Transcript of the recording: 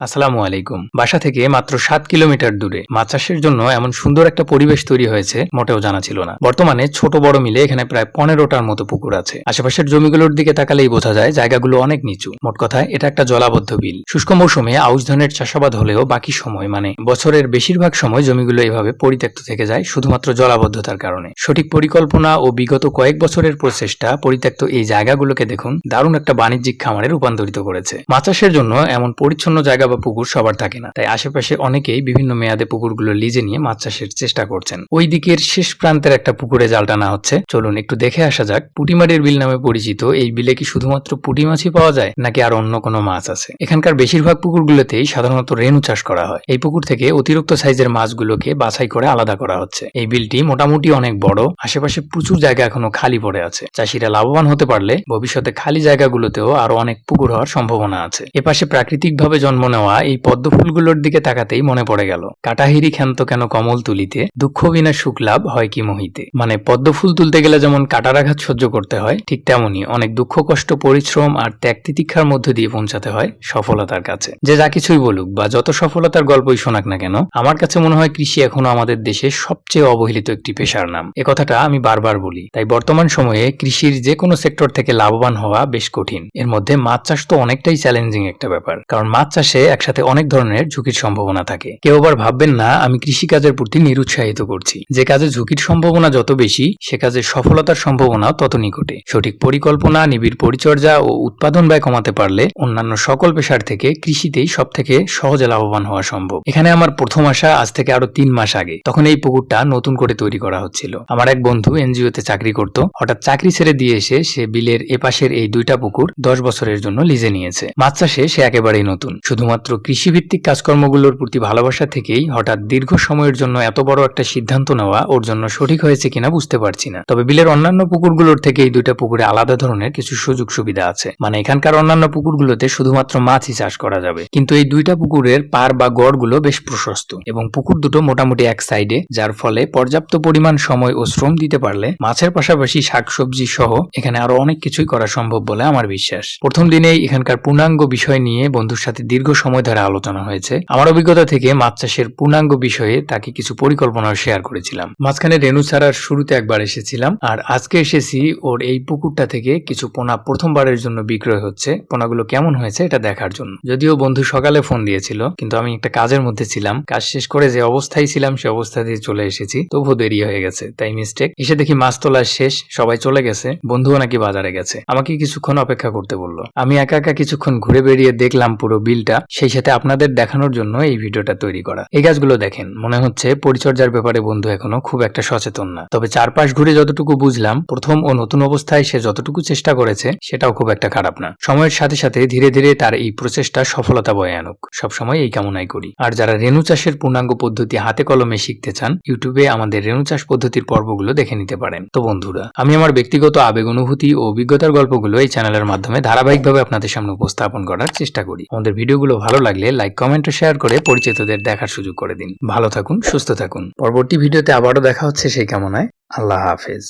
আসসালামু আলাইকুম। বাসা থেকে মাত্র সাত কিলোমিটার দূরে। মাছ চাষের জন্য এমন সুন্দর একটা পরিবেশ তৈরি হয়েছে, মোটেও জানা ছিল না। বর্তমানে ছোট বড় মিলে এখানে প্রায় পনেরোটার মতো পুকুর আছে। আশেপাশের জমিগুলোর দিকে তাকালেই বোঝা যায় জায়গাগুলো অনেক নিচু। মোট কথায়, এটা একটা জলাবদ্ধ বিল। শুষ্ক মৌসুমে আউশ ধানের চাষাবাদ হলেও বাকি সময় মানে বছরের বেশিরভাগ সময় জমিগুলো এভাবে পরিত্যক্ত থেকে যায়, শুধুমাত্র জলাবদ্ধতার কারণে। সঠিক পরিকল্পনা ও বিগত কয়েক বছরের প্রচেষ্টা পরিত্যক্ত এই জায়গাগুলোকে দেখুন, দারুণ একটা বাণিজ্যিক খামারে রূপান্তরিত করেছে। মাছ চাষের জন্য এমন পরিচ্ছন্ন জায়গা বা পুকুর সবার থাকে না। তাই আশেপাশে অনেকেই বিভিন্ন মেয়াদে পুকুরগুলো লিজে নিয়ে মাছ চাষের চেষ্টা করছেন। ওই দিকের শেষ প্রান্তের একটা পুকুরে জাল টানা হচ্ছে। চলুন একটু দেখে আসা যাক পুটিমারির বিল নামে পরিচিত এই বিলে কি শুধুমাত্র পুঁটি মাছই পাওয়া যায়, নাকি আর অন্য কোনো মাছ আছে? এখানকার বেশিরভাগ পুকুরগুলোতেই সাধারণত রেণু চাষ করা হয়। এই পুকুর থেকে অতিরিক্ত সাইজের মাছগুলোকে বাছাই করে আলাদা করা হচ্ছে। এই বিলটি মোটামুটি অনেক বড়, আশেপাশে প্রচুর জায়গা এখনও খালি পড়ে আছে। চাষিরা লাভবান হতে পারলে ভবিষ্যতে খালি জায়গাগুলোতেও আরও অনেক পুকুর হওয়ার সম্ভাবনা আছে। এপাশে প্রাকৃতিকভাবে জন্ম নেওয়া এই পদ্ম ফুলগুলোর দিকে তাকাতেই মনে পড়ে গেল। কাটাহিরি ক্ষান্ত কেন কমল তুলিতে, দুঃখ বিনা সুখ লাভ হয় কি মোহিতে? মানে পদ্ম ফুল তুলতে গেলে যেমন কাটারাঘাত সহ্য করতে হয়, ঠিক তেমনই অনেক দুঃখ, কষ্ট, পরিশ্রম আর ত্যাগ তিতিক্ষার মধ্য দিয়ে পৌঁছাতে হয় সফলতার কাছে। যে যা কিছুই বলুক বা যত সফলতার গল্পই শোনাক না কেন, আমার কাছে মনে হয় কৃষি এখনও আমাদের দেশে সবচেয়ে অবহেলিত একটি পেশার নাম। এ কথাটা আমি বারবার বলি, তাই বর্তমান সময়ে কৃষির যে কোনো সেক্টর থেকে লাভবান হওয়া বেশ কঠিন। এর মধ্যে মাছ চাষ তো অনেকটাই চ্যালেঞ্জিং একটা ব্যাপার, কারণ মাছ চাষে একসাথে অনেক ধরনের ঝুঁকির সম্ভাবনা থাকে। কেউ আবার ভাববেন, না, আমি কৃষি কাজের প্রতি নিরুৎসাহিত করছি। যে কাজে ঝুঁকির সম্ভাবনা যত বেশি, সে কাজে সফলতার সম্ভাবনা তত নিকটে। সঠিক পরিকল্পনা, নিবিড় পরিচর্যা ও উৎপাদন ব্যয় কমাতে পারলে অন্যান্য সকল পেশার থেকে কৃষিতেই সব থেকে সহজে লাভবান হওয়া সম্ভব। এখানে আমার প্রথম আসা আজ থেকে আরও তিন মাস আগে। তখন এই পুকুরটা নতুন করে তৈরি করা হচ্ছিল। আমার এক বন্ধু এনজিওতে চাকরি করত। হঠাৎ চাকরি ছেড়ে দিয়ে এসে সে বিলের এপাশের এই দুইটা পুকুর দশ বছরের জন্য লিজে নিয়েছে। মাছ চাষে সে একেবারেই নতুন। শুধুমাত্র কৃষিভিত্তিক কাজকর্মগুলোর প্রতি ভালোবাসা থেকেই হঠাৎ দীর্ঘ সময়ের জন্য এত বড় একটা সিদ্ধান্ত নেওয়া ওর জন্য সঠিক হয়েছে কিনা বুঝতে পারছি না। তবে বিলের অন্যান্য পুকুরগুলোর থেকে এই দুইটা পুকুরে আলাদা ধরনের কিছু সুযোগ সুবিধা আছে। মানে এখানকার অন্যান্য পুকুরগুলোতে শুধুমাত্র মাছই চাষ করা যাবে। কিন্তু এই দুইটা পুকুরের পার বা গড়গুলো বেশ প্রশস্ত এবং পুকুর দুটো মোটামুটি এক সাইডে, যার ফলে পর্যাপ্ত পরিমাণ সময় ও শ্রম দিতে পারলে মাছের পাশাপাশি শাকসবজি সহ এখানে আরও অনেক কিছুই করা সম্ভব বলে আমার বিশ্বাস। প্রথম দিনেই এখানকার পূর্ণাঙ্গ বিষয় নিয়ে বন্ধুর সাথে দীর্ঘ সময় ধরে আলোচনা হয়েছে। আমার অভিজ্ঞতা থেকে মাছ চাষের পূর্ণাঙ্গ বিষয়ে তাকে কিছু পরিকল্পনা শেয়ার করেছিলাম। মাঝখানে রেণু ছাড়ার শুরুতে একবার এসেছিলাম, আর আজকে এসেছি ওর এই পুকুরটা থেকে কিছু পোনা প্রথমবারের জন্য বিক্রয় হচ্ছে। পোনাগুলো কেমন হয়েছে এটা দেখার জন্য। যদিও বন্ধু সকালে ফোন দিয়েছিল, কিন্তু আমি একটা কাজের মধ্যে ছিলাম। কাজ শেষ করে যে অবস্থায় ছিলাম সে অবস্থা দিয়ে চলে এসেছি। তবু দেরি হয়ে গেছে, তাই মিস্টেক এসে দেখি মাছ তোলা শেষ, সবাই চলে গেছে, বন্ধুও নাকি বাজারে গেছে। আমাকে কিছুক্ষণ অপেক্ষা করতে বলল। আমি একা একা কিছুক্ষণ ঘুরে বেরিয়ে দেখলাম পুরো বিলটা। সেই সাথে আপনাদের দেখানোর জন্য এই ভিডিওটা তৈরি করা। এই গাছগুলো দেখেন, মনে হচ্ছে পরিচর্যার ব্যাপারে বন্ধু এখনও খুব একটা সচেতন না। তবে চারপাশ ঘুরে যতটুকু বুঝলাম, প্রথম ও নতুন অবস্থায় সে যতটুকু চেষ্টা করেছে, সেটাও খুব একটা খারাপ না। সময়ের সাথে সাথে ধীরে ধীরে তার এই প্রচেষ্টা সফলতা বয়ে আনুক। সবসময় এই কামনাই করি। আর যারা রেণু চাষের পূর্ণাঙ্গ পদ্ধতি হাতে কলমে শিখতে চান, ইউটিউবে আমাদের রেণু চাষ পদ্ধতির পর্বগুলো দেখে নিতে পারেন। তো বন্ধুরা, আমি আমার ব্যক্তিগত আবেগ, অনুভূতি ও অভিজ্ঞতার গল্পগুলো এই চ্যানেলের মাধ্যমে ধারাবাহিকভাবে আপনাদের সামনে উপস্থাপন করার চেষ্টা করি। আমাদের ভিডিওগুলো ভালো লাগলে লাইক কমেন্ট ও শেয়ার করে পরিচিতদের দেখার সুযোগ করে দিন। ভালো থাকুন, সুস্থ থাকুন। পরবর্তী ভিডিওতে আবারও দেখা হচ্ছে সেই কামনায়। আল্লাহ হাফেজ।